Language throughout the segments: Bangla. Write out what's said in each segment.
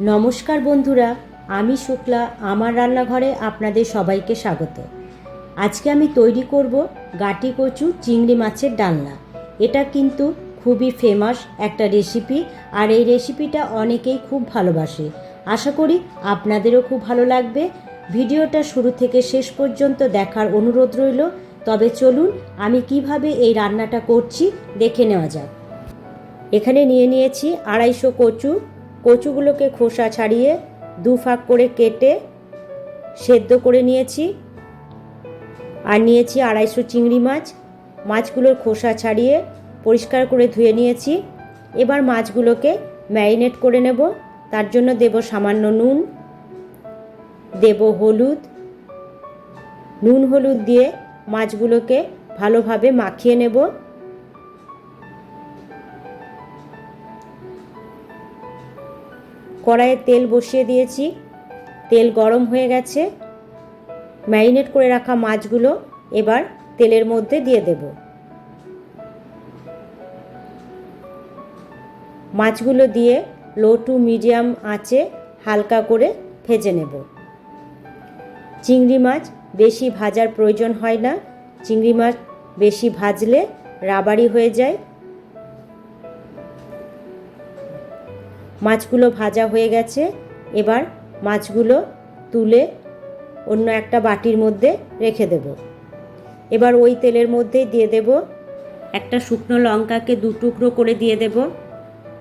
নমস্কার বন্ধুরা, আমি শুক্লা, আমার রান্নাঘরে আপনাদের সবাইকে স্বাগত। আজকে আমি তৈরি করব গাটি কচু চিংড়ি মাছের ডালনা। এটা কিন্তু খুবই ফেমাস একটা রেসিপি আর এই রেসিপিটা অনেকেই খুব ভালোবাসে। আশা করি আপনাদেরও খুব ভালো লাগবে। ভিডিওটা শুরু থেকে শেষ পর্যন্ত দেখার অনুরোধ রইল। তবে চলুন, আমি কীভাবে এই রান্নাটা করছি দেখে নেওয়া যাক। এখানে নিয়ে নিয়েছি আড়াইশো কচু কচুগুলোকে খোসা ছাড়িয়ে দু ফাঁক করে কেটে সেদ্ধ করে নিয়েছি। আর নিয়েছি আড়াইশো চিংড়ি মাছ। মাছগুলোর খোসা ছাড়িয়ে পরিষ্কার করে ধুয়ে নিয়েছি। এবার মাছগুলোকে ম্যারিনেট করে নেব। তার জন্য দেব সামান্য নুন। দেব হলুদ। নুন হলুদ দিয়ে মাছগুলোকে ভালোভাবে মাখিয়ে নেব। কড়াইয়ে তেল বসিয়ে দিয়েছি। তেল গরম হয়ে গেছে। ম্যারিনেট করে রাখা মাছগুলো এবার তেলের মধ্যে দিয়ে দেব। মাছগুলো দিয়ে লো টু মিডিয়াম আঁচে হালকা করে ভেজে নেব। চিংড়ি মাছ বেশি ভাজার প্রয়োজন হয় না। চিংড়ি মাছ বেশি ভাজলে রাবারি হয়ে যায়। মাছগুলো ভাজা হয়ে গেছে। এবার মাছগুলো তুলে অন্য একটা বাটির মধ্যে রেখে দেব। এবার ওই তেলের মধ্যে দিয়ে দেব একটা শুকনো লঙ্কাকে দু টুকরো করে দিয়ে দেব।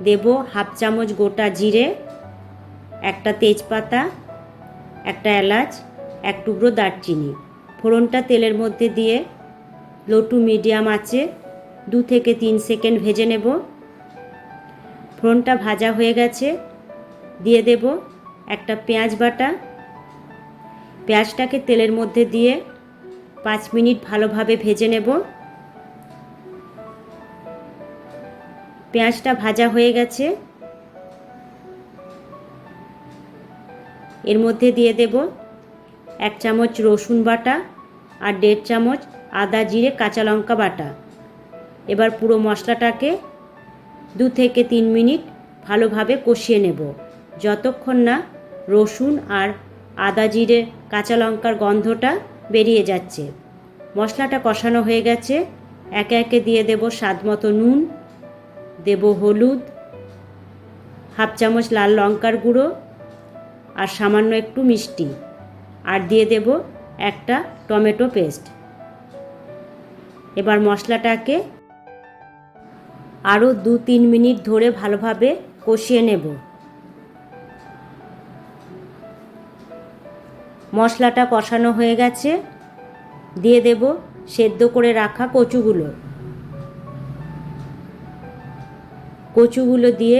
দেব হাফ চামচ গোটা জিরে, একটা তেজপাতা, একটা এলাচ, এক টুকরো দারচিনি। ফোড়নটা তেলের মধ্যে দিয়ে লো টু মিডিয়াম আছে দু থেকে তিন সেকেন্ড ভেজে নেব। ফোড়নটা ভাজা হয়ে গেছে। দিয়ে দেব একটা পেঁয়াজ বাটা। পেঁয়াজটাকে তেলের মধ্যে দিয়ে পাঁচ মিনিট ভালোভাবে ভেজে নেব। পেঁয়াজটা ভাজা হয়ে গেছে। এর মধ্যে দিয়ে দেব এক চামচ রসুন বাটা আর দেড় চামচ আদা জিরে কাঁচা লঙ্কা বাটা। এবার পুরো মশলাটাকে দু থেকে তিন মিনিট ভালোভাবে কষিয়ে নেব। যতক্ষণ না রসুন আর আদা জিরে, কাঁচা লঙ্কার গন্ধটা বেরিয়ে যাচ্ছে। মশলাটা কষানো হয়ে গেছে। একে একে দিয়ে দেব স্বাদ মতো নুন, দেব হলুদ, হাফ চামচ লাল লঙ্কার গুঁড়ো আর সামান্য একটু মিষ্টি আর দিয়ে দেব একটা টমেটো পেস্ট। এবার মশলাটাকে আরও দু তিন মিনিট ধরে ভালোভাবে কষিয়ে নেব। মশলাটা কষানো হয়ে গেছে। দিয়ে দেব সেদ্ধ করে রাখা কচুগুলো। কচুগুলো দিয়ে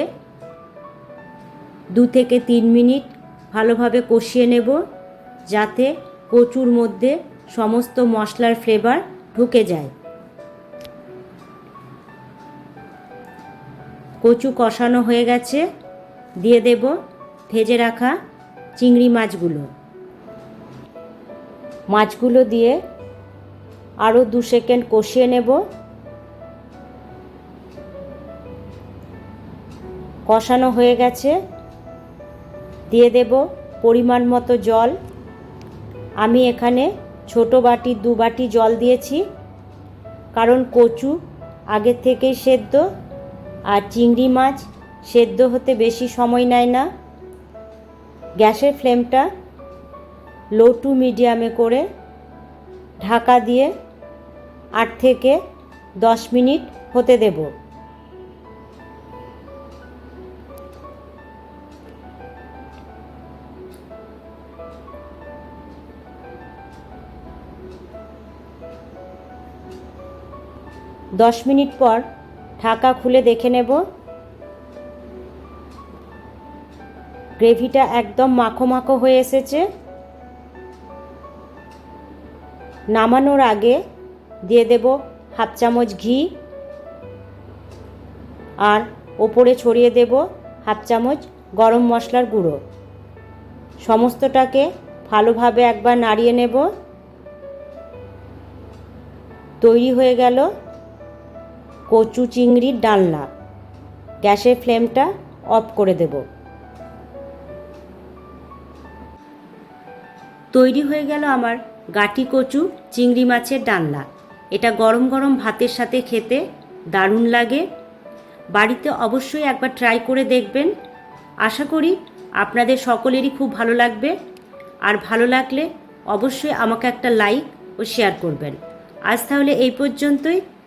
দু থেকে তিন মিনিট ভালোভাবে কষিয়ে নেব যাতে কচুর মধ্যে সমস্ত মশলার ফ্লেভার ঢুকে যায়। কচু কষানো হয়ে গেছে। দিয়ে দেব ভেজে রাখা চিংড়ি মাছগুলো। মাছগুলো দিয়ে আরও দু সেকেন্ড কষিয়ে নেব। কষানো হয়ে গেছে। দিয়ে দেব পরিমাণ মতো জল। আমি এখানে ছোট বাটি, দু বাটি জল দিয়েছি। কারণ কচু আগের থেকেই সেদ্ধ। আর চিংড়ি মাছ সেদ্ধ হতে বেশি সময় নেয় না। গ্যাসের ফ্লেমটা লো টু মিডিয়ামে করে ঢাকা দিয়ে আট থেকে দশ মিনিট হতে দেব। দশ মিনিট পর ঢাকা খুলে দেখে নেব। গ্রেভিটা একদম মাখো মাখো হয়ে এসেছে। নামানোর আগে দিয়ে দেব হাফ চামচ ঘি। আর ওপরে ছড়িয়ে দেব হাফ চামচ গরম মশলার গুঁড়ো। সমস্তটাকে ভালোভাবে একবার নাড়িয়ে নেব। তৈরি হয়ে গেল কচু চিংড়ির ডালনা। গ্যাসের ফ্লেমটা অফ করে দেব। তৈরি হয়ে গেল আমার গাটি কচু চিংড়ি মাছের ডালনা। এটা গরম গরম ভাতের সাথে খেতে দারুণ লাগে। বাড়িতে অবশ্যই একবার ট্রাই করে দেখবেন। আশা করি আপনাদের সকলেরই খুব ভালো লাগবে। আর ভালো লাগলে অবশ্যই আমাকে একটা লাইক ও শেয়ার করবেন। আজ তাহলে এই পর্যন্তই।